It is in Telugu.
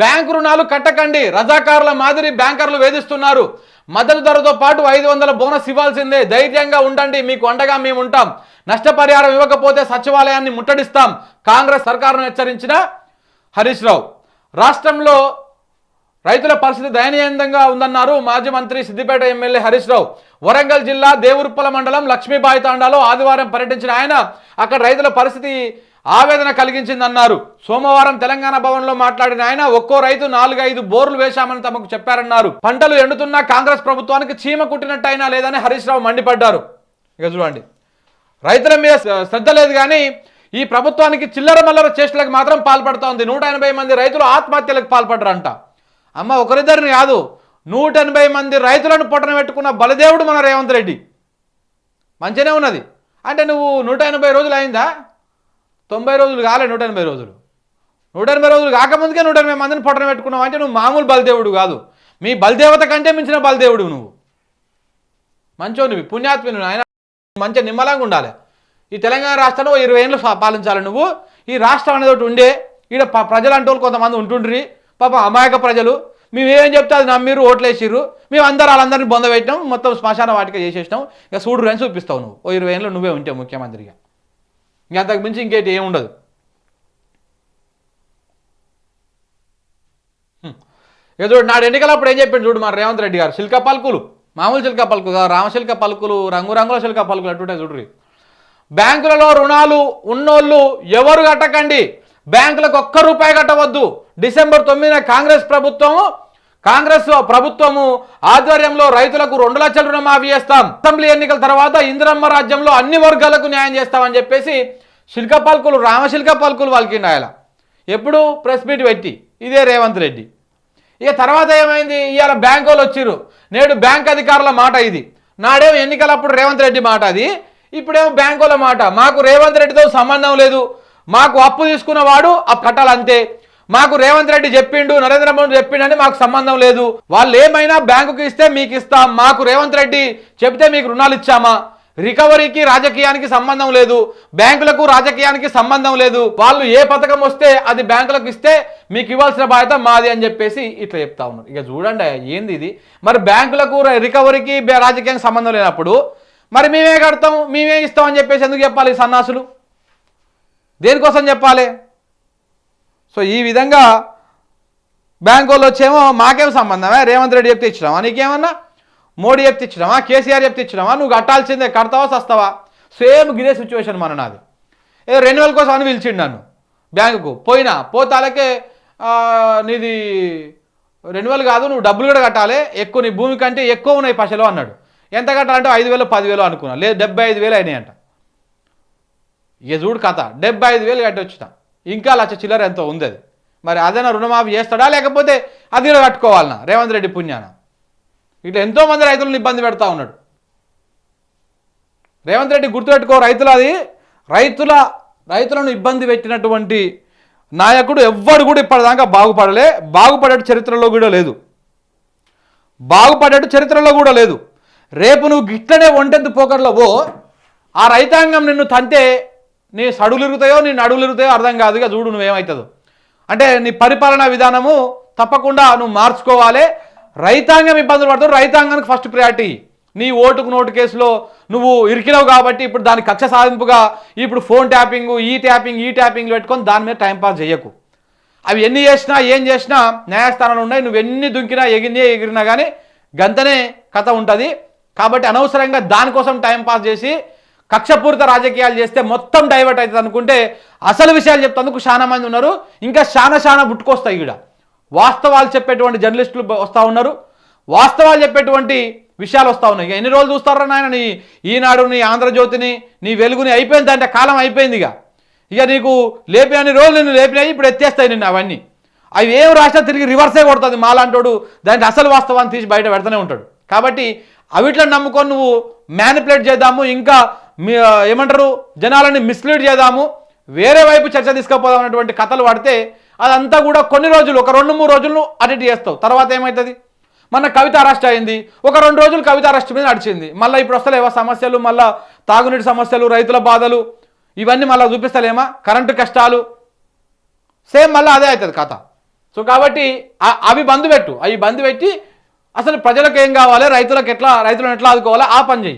బ్యాంకు రుణాలు కట్టకండి. రజాకారుల మాదిరి బ్యాంకర్లు వేధిస్తున్నారు. మద్దతు ధరతో పాటు ఐదు వందల బోనస్ ఇవ్వాల్సిందే. ధైర్యంగా ఉండండి. మీకు అండగా మేము ఉంటాం. నష్టపరిహారం ఇవ్వకపోతే సచివాలయాన్ని ముట్టడిస్తాం. కాంగ్రెస్ సర్కారును హెచ్చరించిన హరీష్ రావు. రాష్ట్రంలో రైతుల పరిస్థితి దయనీయంగా ఉందన్నారు మాజీ మంత్రి సిద్దిపేట ఎమ్మెల్యే హరీష్ రావు. వరంగల్ జిల్లా దేవురుప్పల మండలం లక్ష్మీబాయి తాండాలో ఆదివారం పర్యటించిన ఆయన అక్కడ రైతుల పరిస్థితి ఆవేదన కలిగించిందన్నారు. సోమవారం తెలంగాణ భవన్లో మాట్లాడిన ఆయన ఒక్కో రైతు నాలుగైదు బోర్లు వేశామని తమకు చెప్పారన్నారు. పంటలు ఎండుతున్నా కాంగ్రెస్ ప్రభుత్వానికి చీమ కుట్టినట్టయినా లేదని హరీష్ రావు మండిపడ్డారు. ఇక చూడండి. రైతుల మీద శ్రద్ధ లేదు కానీ ఈ ప్రభుత్వానికి చిల్లర మల్లర చేష్టలకు మాత్రం పాల్పడుతూ ఉంది. నూట ఎనభై మంది రైతులు ఆత్మహత్యలకు పాల్పడరంట అమ్మ ఒకరిద్దరిని కాదు నూట ఎనభై మంది రైతులను పొట్టన పెట్టుకున్న బలదేవుడు మన రేవంత్ రెడ్డి. మంచిగానే ఉన్నది. అంటే నువ్వు నూట ఎనభై రోజులు అయిందా? తొంభై రోజులు కాలే నూట ఎనభై రోజులు. నూట ఎనభై రోజులు కాకముందుకే నూట ఎనభై మందిని పొట్టన పెట్టుకున్నావు అంటే నువ్వు మామూలు బలదేవుడు కాదు. మీ బలదేవత కంటే మించిన బలదేవుడు నువ్వు. మంచోనివి నువ్వు ఆయన మంచిగా నిమ్మలంగా ఉండాలి. ఈ తెలంగాణ రాష్ట్రంలో ఇరవై ఏళ్ళు పాలించాలి నువ్వు. ఈ రాష్ట్రం అనేది ఒకటి ఉండే. ఈడ ప- ప్రజలు అంటూ కొంతమంది ఉంటుండ్రి. పాప అమాయక ప్రజలు. మేము ఏం చెప్తే అది నమ్మిర్రు ఓట్లేసిర్రు. మేము అందరు వాళ్ళందరినీ బొంద పెట్టినాం. మొత్తం శ్మశాన వాటిక చేసేసినాం. ఇక సూడు అని చూపిస్తావు నువ్వు. ఓ ఇరవై ఏళ్ళు నువ్వే ఉంటే ముఖ్యమంత్రిగా. ఇంకా అంతకు మించి ఇంకేటి ఏమి ఉండదు. ఇక చూడు నాడు ఎన్నికలప్పుడు ఏం చెప్పిండు చూడు మన రేవంత్ రెడ్డి గారు శిల్క పలుకులు మామూలు శిల్క పలుకులు రామశిల్క పలుకులు రంగురంగుల శిల్క పలుకులు అటుంటాయి చూడ్రి బ్యాంకులలో రుణాలు ఉన్నోళ్ళు ఎవరు కట్టకండి? బ్యాంకులకు ఒక్క రూపాయి కట్టవద్దు. డిసెంబర్ తొమ్మిదిన కాంగ్రెస్ ప్రభుత్వము కాంగ్రెస్ ప్రభుత్వము ఆధ్వర్యంలో రైతులకు రెండు లక్షల రుణమాఫీ చేస్తాం. అసెంబ్లీ ఎన్నికల తర్వాత ఇందిరమ్మ రాజ్యంలో అన్ని వర్గాలకు న్యాయం చేస్తామని చెప్పేసి శిల్క పలుకులు రామశిల్క పలుకులు వాళ్ళకి ఆయన. ఎప్పుడు ప్రెస్ మీట్ పెట్టి ఇదే రేవంత్ రెడ్డి. ఇక తర్వాత ఏమైంది? ఇవాళ బ్యాంక్ వాళ్ళు వచ్చిర్రు. నేడు బ్యాంక్ అధికారుల మాట ఇది. నాడేమో ఎన్నికలప్పుడు రేవంత్ రెడ్డి మాట అది. ఇప్పుడేమో బ్యాంక్ వాళ్ళ మాట. మాకు రేవంత్ రెడ్డితో సంబంధం లేదు. మాకు అప్పు తీసుకున్నవాడు అప్పు కట్టాలంతే. మాకు రేవంత్ రెడ్డి చెప్పిండు నరేంద్ర మోడీ చెప్పిండని మాకు సంబంధం లేదు. వాళ్ళు ఏమైనా బ్యాంకుకి ఇస్తే మీకు ఇస్తాం. మాకు రేవంత్ రెడ్డి చెప్తే మీకు రుణాలు ఇచ్చామా? రికవరీకి రాజకీయానికి సంబంధం లేదు. బ్యాంకులకు రాజకీయానికి సంబంధం లేదు. వాళ్ళు ఏ పథకం వస్తే అది బ్యాంకులకు ఇస్తే మీకు ఇవ్వాల్సిన బాధ్యత మాది అని చెప్పేసి ఇట్లా చెప్తా ఉన్నారు. ఇక చూడండి ఏంది ఇది? మరి బ్యాంకులకు రికవరీకి రాజకీయానికి సంబంధం లేనప్పుడు మరి మేమే కడతాం? మేమే ఇస్తాం అని చెప్పేసి ఎందుకు చెప్పాలి సన్నాసులు? దేనికోసం చెప్పాలి? సో ఈ విధంగా బ్యాంకు వాళ్ళు వచ్చేమో మాకేం సంబంధమే? రేవంత్ రెడ్డి చెప్తే ఇచ్చినావా? నీకేమన్నా? మోడీ చెప్తే ఇచ్చినావా? కేసీఆర్ చెప్తే ఇచ్చినావా? నువ్వు కట్టాల్సిందే కడతావా సస్తావా? సేమ్ గిరే సిచ్యువేషన్ మన నాది. ఏదో రెన్యువల్ కోసం అని పిలిచిండు నన్ను బ్యాంకుకు. పోయినా పోతాలకే నీది రెన్యువల్ కాదు నువ్వు డబ్బులు కూడా కట్టాలి. ఎక్కువ నీ భూమి కంటే ఎక్కువ ఉన్నాయి పైసలు అన్నాడు. ఎంత కట్టాలంటే ఐదు వేలు పదివేలు అనుకున్నా. లేదు డెబ్బై ఐదు వేలు అయినాయి అంట ఇక చూడు కథ. డెబ్బై ఐదు వేలు కట్టి వచ్చినా ఇంకా లక్ష చిల్లర ఎంతో ఉంది అది మరి అదైనా రుణమాఫీ చేస్తాడా? లేకపోతే అది కట్టుకోవాలన్నా రేవంత్ రెడ్డి పుణ్యాన. ఇట్లా ఎంతోమంది రైతులను ఇబ్బంది పెడతా ఉన్నాడు. రేవంత్ రెడ్డి గుర్తుపెట్టుకో రైతులు అది రైతుల రైతులను ఇబ్బంది పెట్టినటువంటి నాయకుడు ఎవ్వడు కూడా ఇప్పటిదాకా బాగుపడలే. బాగుపడేటు చరిత్రలో కూడా లేదు. బాగుపడేటు చరిత్రలో కూడా లేదు. రేపు నువ్వు గిట్లనే ఒంటెద్దు పోకర్లో పో. ఆ రైతాంగం నిన్ను తంతే నీ సడులు ఇరుగుతాయో నీ నడులు ఇరుగుతాయో అర్థం కాదు ఇక చూడు నువ్వేమవుతుందో అంటే నీ పరిపాలనా విధానము తప్పకుండా నువ్వు మార్చుకోవాలి. రైతాంగం ఇబ్బందులు పడుతుంది రైతాంగానికి ఫస్ట్ ప్రయారిటీ నీ ఓటుకు నోటు కేసులో నువ్వు ఇరికినావు కాబట్టి ఇప్పుడు దాని కక్ష సాధింపుగా ఇప్పుడు ఫోన్ ట్యాపింగ్ ఈ ట్యాపింగ్ ఈ ట్యాపింగ్లు పెట్టుకొని దాని మీద టైంపాస్ చేయకు. అవి ఎన్ని చేసినా ఏం చేసినా న్యాయస్థానాలు ఉన్నాయి. నువ్వు ఎన్ని దుంకినా ఎగిరినా ఎగిరినా కానీ గంతనే కథ ఉంటుంది. కాబట్టి అనవసరంగా దానికోసం టైం పాస్ చేసి కక్షపూరిత రాజకీయాలు చేస్తే మొత్తం డైవర్ట్ అవుతుంది అనుకుంటే అసలు విషయాలు చెప్తందుకు చాలా మంది ఉన్నారు. ఇంకా చాలా చాలా పుట్టుకొస్తాయి ఇక్కడ వాస్తవాలు చెప్పేటువంటి జర్నలిస్టులు వస్తూ ఉన్నారు. వాస్తవాలు చెప్పేటువంటి విషయాలు వస్తూ ఉన్నాయి. ఇక ఎన్ని రోజులు చూస్తారా నాయన నీ ఈనాడు నీ ఆంధ్రజ్యోతిని నీ వెలుగుని అయిపోయింది అంటే కాలం అయిపోయింది ఇక. ఇక నీకు లేపినన్ని రోజులు నిన్ను లేపినాయి ఇప్పుడు ఎత్తేస్తాయి నిన్ను అవన్నీ. అవి ఏం రాసినా తిరిగి రివర్సే కొడుతుంది మాలాంటోడు. దానికి అసలు వాస్తవాన్ని తీసి బయట పెడతానే ఉంటాడు. కాబట్టి అవిట్లను నమ్ముకొని నువ్వు మ్యానిపులేట్ చేద్దాము. ఇంకా ఏమంటారు జనాలని మిస్లీడ్ చేద్దాము. వేరే వైపు చర్చ తీసుకుపోదాం అన్నటువంటి కథలు పడితే అదంతా కూడా కొన్ని రోజులు ఒక రెండు మూడు రోజులు అడిట్ చేస్తావు. తర్వాత ఏమవుతుంది మన కవిత అరెస్ట్ అయింది. ఒక రెండు రోజులు కవిత అరెస్ట్ మీద నడిచింది. మళ్ళీ ఇప్పుడు వస్తలేవా సమస్యలు? మళ్ళీ తాగునీటి సమస్యలు రైతుల బాధలు ఇవన్నీ మళ్ళీ చూపిస్తలేమా? కరెంటు కష్టాలు. సేమ్ మళ్ళీ అదే అవుతుంది కథ. సో కాబట్టి అవి బంద్ పెట్టు. అవి బంద్ పెట్టి అసలు ప్రజలకు ఏం కావాలి? రైతులకు ఎట్లా రైతులను ఎట్లా ఆదుకోవాలో? ఆ పని చెయ్యి.